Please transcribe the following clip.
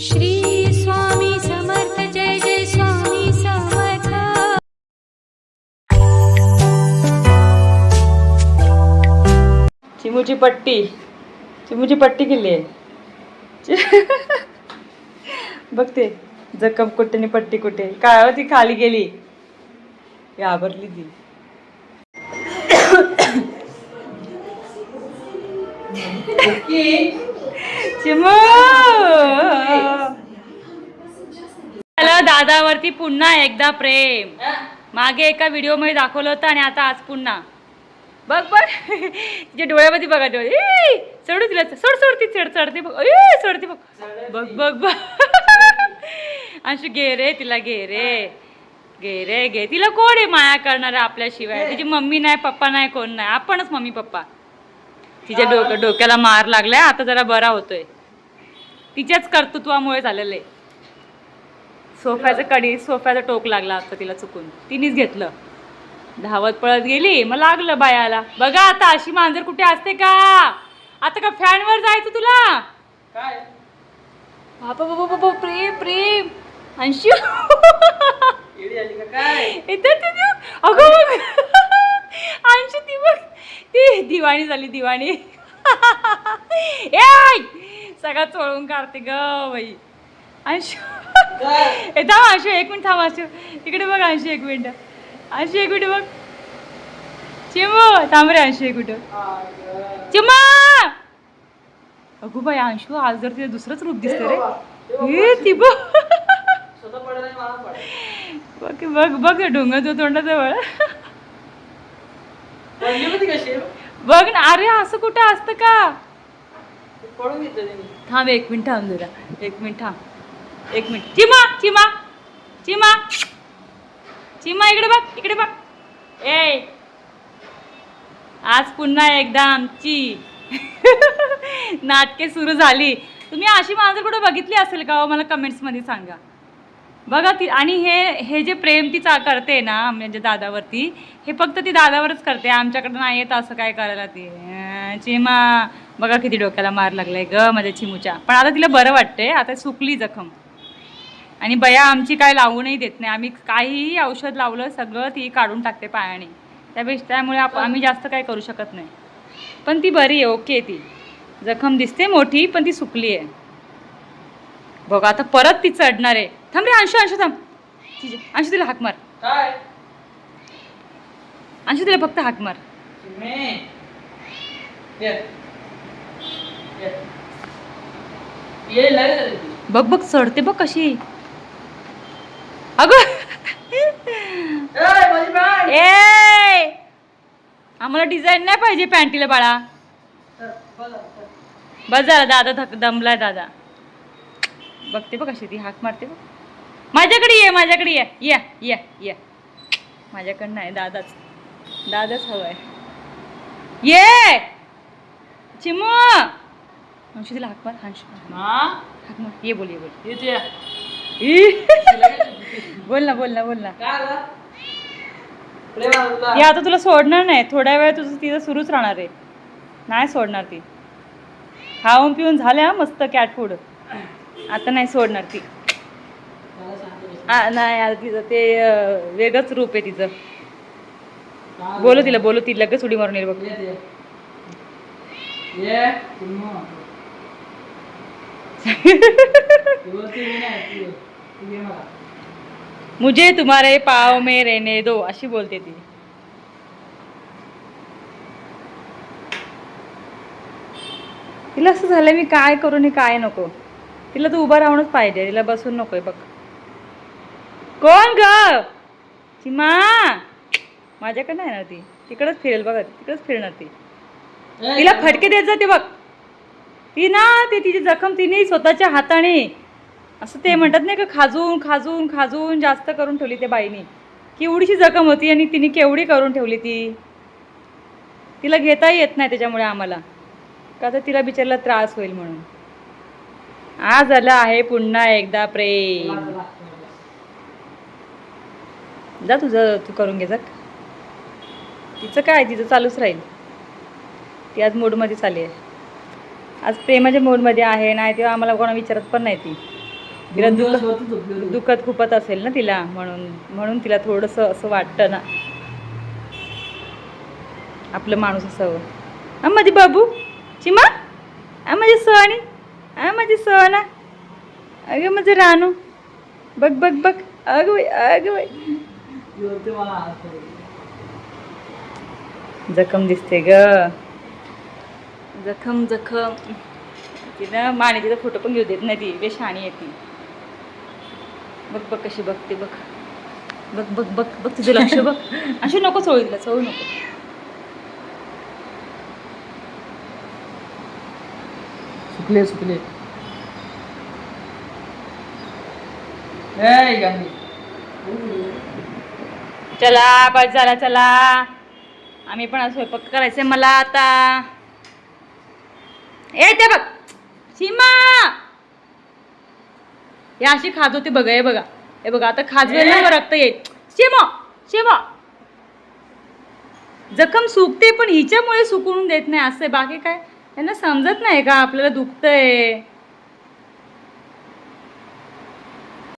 श्री स्वामी समर्थ जय जय स्वामी समर्थ. चिमूची पट्टी. चिमूची पट्टी केली आहे. बघते जखम कुठे आणि पट्टी कुठे. काय हो ती खाली गेली. घाबरली ती. चिमू झालं दादावरती पुन्हा एकदा प्रेम. मागे एका व्हिडिओमध्ये दाखवलं होतं आणि आता आज पुन्हा. बघ बघ. तिच्या डोळ्यामध्ये बघा डोळे. चढू तिला सोड सोड ती चढ चढते बघ. ई, चढते बघ. बघ बघ बघ. अंशू घे रे तिला घे रे. घे रे घे. तिला कोण आहे माया करणार आपल्याशिवाय? तिची मम्मी नाही पप्पा नाही कोण नाही. आपणच मम्मी पप्पा. तिच्या डोक डोक्याला मार लागलाय. आता जरा बरा होतोय. तिच्याच कर्तृत्वामुळे झालेलं. आहे सोफ्याचं कडी सोफ्याचा टोक लागला आता तिला चुकून. तिनेच घेतलं. धावत पळत गेली मग लागलं बायाला. बघा आता अशी मांजर कुठे असते का? आता का फॅनवर जायचं तुला? काय? बाबा बाबा बाबा प्रेम प्रेम. अंशू. ते. अगं बघ. अंशू ती बघ. ती दिवाणी झाली दिवाणी. ए सगळं चोळून काढते ग बाई. अंशू. ए थांब अंशू एक मिनिट थांब अंशू. इकडे बघ अंशू एक मिनिट. अंशू एक मिनिट बघ. चिमू थांब रे अंशू एक मिनिट. चिमा! अगो बाई अंशू आज जर तिथे दुसरंच रूप दिसतं रे. ए ती बघ बघ बघ बघ डोंगर तो तोंडाजवळ. बघ ना अरे असं कुठं असतं का? घेतलं त्यांनी. थांब एक मिनिट थांब जरा. एक मिनिट थांब. एक मिनिट. चिमा चिमा. चिमा. चिमा इकडे बघ इकडे बघ. ए. आज पुन्हा एकदा आमची नाटके सुरू झाली. तुम्ही अशी माणसं कुठं बघितली असेल का हो? मला कमेंट्समध्ये सांगा. बघा ती आणि हे हे जे प्रेम ती चा करते ना म्हणजे दादावरती हे फक्त ती दादावरच करते. आमच्याकडे नाही येत असं काय करायला ती? अं, चिमा. बघा किती डोक्याला मार लागलाय ग माझ्या चिमूच्या. पण आता तिला बरं वाटतंय आता सुकली जखम. आणि बया आमची काय लावूनही देत नाही. आम्ही काहीही औषध लावलं सगळं ती काढून टाकते पायाने. त्यापेक्षा त्यामुळे आप आम्ही जास्त काय करू शकत नाही. पण ती बरी आहे ओके ती. जखम दिसते मोठी पण ती सुकली आहे. बघा आता परत ती चढणार आहे. थांब रे अंशू अंशू थांब. अंशू तिला हाक मार. अंशू तिला फक्त हाक मार चिमणे ये ये. ये लगेच आली ती. बघ बघ चढते बघ कशी. अगं. ए, आम्हाला डिझाईन नाही पाहिजे पॅन्टीला बाळा. बस झाला दादा थक दमलाय दादा. बघते बघ कशी ती हाक मारते बघ. माझ्याकडे ये माझ्याकडे ये. या या या. माझ्याकडं नाही दादाच. दादाच हवाय. ये. चिमू. अंशू तिला हाक मार. अंशू हाक मार. ये बोल ये बोल. येते? बोल ना बोल ना बोल ना. आता तुला सोडणार नाही. थोड्या वेळ तुझं तिथं सुरूच राहणार आहे. नाही सोडणार ती. खाऊन पिऊन झाल्या मस्त कॅट फूड आता नाही सोडणार ती. नाही आता तिचं ते वेगळंच रूप आहे तिचं. बोलो तिला बोलो ती लगेच उडी मारून येईल बघ ये, ये. ये, चिमू. ती बोलते मी नाही, ती- ती घे मला. मुझे तुम्हारे पाव में रहने दो अशी बोलते ती. तिला असं झालं मी काय करू आणि काय नको. तिला तू उभं राहूनच पाहिजे तिला बसून नकोय बघ. कोण ग? चिमा? माझ्याकडे नाही येणार ती. तिकडच फिरेल बघा तिकडच फिरणार ती. तिला फटके देत जाते बघ. ती ना ते तिची जखम तिने स्वतःच्या हाताने असं ते म्हणतात नाही का खाजून खाजून खाजून जास्त करून ठेवली त्या बाईने. केवढीशी जखम होती आणि तिने केवढी करून ठेवली ती? तिला घेताही येत नाही त्याच्यामुळे आम्हाला. का तर तिला बिचारला त्रास होईल म्हणून. आज आलं आहे पुन्हा एकदा प्रेम. जा तुझं तू करून घे जा. तिचं काय? तिचं चालूच राहील. ती आज मूडमध्ये चालली आहे. आज प्रेमाच्या मूडमध्ये आहे नाही तेव्हा आम्हाला कोणा विचारत पण नाही ती. तिला दुखत. दुखत खुपत असेल ना तिला म्हणून म्हणून तिला थोडंसं असं वाटतं ना. आपलं माणूस असावं. हा माझी बाबू? चिमा? आ माझी सोनी? आ माझी सोना? अगं माझं रानू. बघ बघ बघ. अगं बाई अगं बाई. जखम दिसते ग. जखम जखम. तिनं माने तिचा फोटो पण घेऊ देत नाही ती. बे शाणी आहे ती. बघ बघ कशी बघते बघ. बघ बघ बघ बघ तुझं लक्ष बघ. अशी नको चोळू तिला चोळू नको. सुकले सुकले. चला बस झाला चला. आम्ही पण स्वयंपाक करायचंय मला आता. ए ते बघ. सीमा! हे अशी खाज होती बघा हे बघा. हे बघा आता खाजवेल ना मग रक्त येईल. शेमा शेमा जखम सुकते पण हिच्यामुळे सुकवून देत नाही असं. बाकी काय? त्यांना समजत नाही का? आपल्याला दुखतंय.